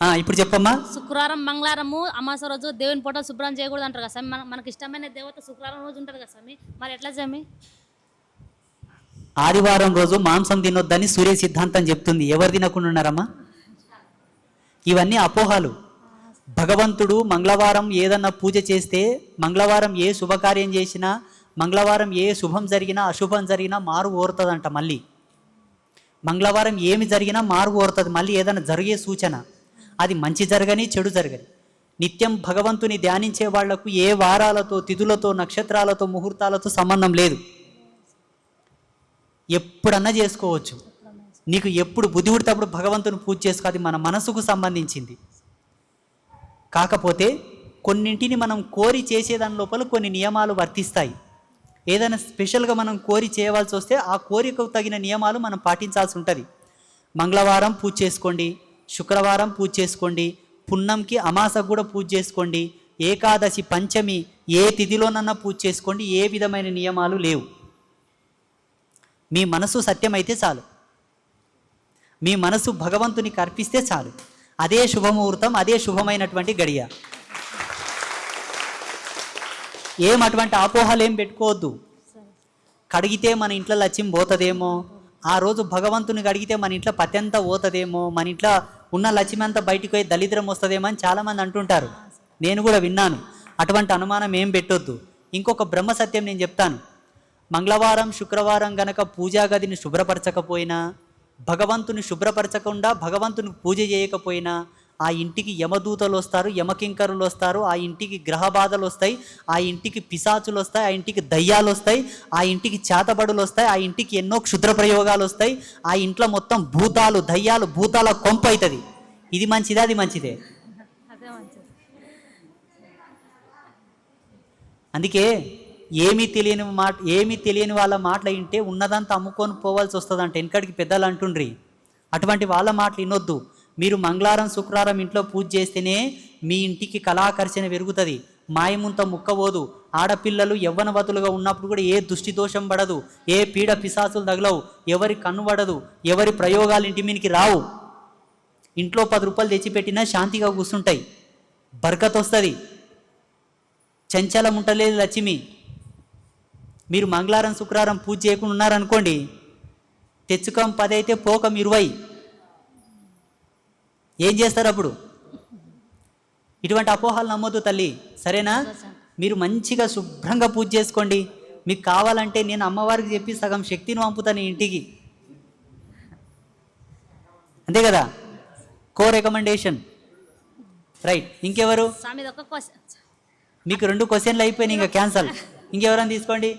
ఇప్పుడు చెప్పమ్మా. శుక్రవారం మంగళవారము అమాస రోజు దేవుని ఫోటో శుభ్రం చేయకూడదు అంటారు కదా స్వామి. మన మనకి ఇష్టమైన దేవత శుక్రవారం రోజు ఉంటుంది కదా స్వామి. మరి ఎట్లా స్వామి? ఆదివారం రోజు మాంసం తినొద్దని సూర్య సిద్ధాంతం చెప్తుంది. ఎవరు తినకుండా ఉన్నారమ్మా? ఇవన్నీ అపోహలు. భగవంతుడు మంగళవారం ఏదన్నా పూజ చేస్తే మంగళవారం ఏ శుభకార్యం చేసినా మంగళవారం ఏ శుభం జరిగినా అశుభం జరిగినా మారు ఓరుతుందంట మళ్ళీ. మంగళవారం ఏమి జరిగినా మారు ఓరుతుంది. మళ్ళీ ఏదైనా జరిగే సూచన. అది మంచి జరగని చెడు జరగని. నిత్యం భగవంతుని ధ్యానించే వాళ్ళకు ఏ వారాలతో తిథులతో నక్షత్రాలతో ముహూర్తాలతో సంబంధం లేదు. ఎప్పుడన్నా చేసుకోవచ్చు. నీకు ఎప్పుడు బుద్ధి పుడితే భగవంతుని పూజ చేసుకో అది మన మనసుకు సంబంధించింది. కాకపోతే కొన్నింటిని మనం కోరి చేసేదాని లోపల కొన్ని నియమాలు వర్తిస్తాయి. ఏదైనా స్పెషల్గా మనం కోరి చేయవలసి వస్తే ఆ కోరికకు తగిన నియమాలు మనం పాటించాల్సి ఉంటుంది. మంగళవారం పూజ చేసుకోండి. శుక్రవారం పూజ చేసుకోండి. పున్నంకి అమాసకు కూడా పూజ చేసుకోండి. ఏకాదశి పంచమి ఏ తిథిలోనన్నా పూజ చేసుకోండి. ఏ విధమైన నియమాలు లేవు. మీ మనసు సత్యమైతే చాలు. మీ మనసు భగవంతునికి అర్పిస్తే చాలు. అదే శుభముహూర్తం అదే శుభమైనటువంటి గడియ. ఏం అటువంటి ఆపోహలు ఏం పెట్టుకోవద్దు. కడిగితే మన ఇంట్లో లక్ష్యం పోతుందేమో ఆ రోజు భగవంతుని అడిగితే మన ఇంట్లో పత్యంతా పోతుందేమో మన ఇంట్లో ఉన్న లక్ష్మి బయటికి పోయి దళిద్రం వస్తుందేమో అని చాలామంది అంటుంటారు. నేను కూడా విన్నాను. అటువంటి అనుమానం ఏం పెట్టొద్దు. ఇంకొక బ్రహ్మ సత్యం నేను చెప్తాను. మంగళవారం శుక్రవారం గనక పూజా గదిని శుభ్రపరచకపోయినా భగవంతుని శుభ్రపరచకుండా భగవంతుని పూజ చేయకపోయినా ఆ ఇంటికి యమదూతలు వస్తారు యమకింకరులు వస్తారు ఆ ఇంటికి గ్రహ బాధలు వస్తాయి ఆ ఇంటికి పిశాచులు వస్తాయి ఆ ఇంటికి దయ్యాలు వస్తాయి ఆ ఇంటికి చేతబడులు వస్తాయి ఆ ఇంటికి ఎన్నో క్షుద్ర ప్రయోగాలు వస్తాయి ఆ ఇంట్లో మొత్తం భూతాలు దయ్యాలు భూతాల కొంప అవుతుంది ఇది మంచిదే అది మంచిదే. అదే మంచిది. అందుకే ఏమీ తెలియని మాట ఏమీ తెలియని వాళ్ళ మాటలు వింటే ఉన్నదంతా అమ్ముకొని పోవాల్సి వస్తుందంట. వెనకడికి పెద్దలు అంటుండ్రి. అటువంటి వాళ్ళ మాటలు వినొద్దు. మీరు మంగళవారం శుక్రవారం ఇంట్లో పూజ చేస్తేనే మీ ఇంటికి కళాకర్షణ పెరుగుతుంది. మాయముంత ముక్కబోదు ఆడపిల్లలు యవ్వనవతులుగా ఉన్నప్పుడు కూడా ఏ దుష్టి దోషం పడదు. ఏ పీడ పిశాసులు తగలవు. ఎవరి కన్ను పడదు. ఎవరి ప్రయోగాలు ఇంటి మీనికి రావు. ఇంట్లో పది రూపాయలు తెచ్చిపెట్టినా శాంతిగా కూర్చుంటాయి. బరకత్ వస్తుంది చంచలం ఉండలేదు లక్ష్మి. మీరు మంగళవారం శుక్రవారం పూజ చేయకుండా ఉన్నారనుకోండి తెచ్చుకం పది అయితే పోకం ఇరవై. ఏం చేస్తారు అప్పుడు? ఇటువంటి అపోహాలు నమ్మొద్దు తల్లి. సరేనా? మీరు మంచిగా శుభ్రంగా పూజ చేసుకోండి. మీకు కావాలంటే నేను అమ్మవారికి చెప్పి సగం శక్తిని పంపుతాను ఇంటికి. అంతే కదా? కో రికమెండేషన్ రైట్ ఇంకెవరు? మీకు రెండు క్వశ్చన్లు అయిపోయినాయి ఇంకా క్యాన్సల్ ఇంకెవరైనా తీసుకోండి.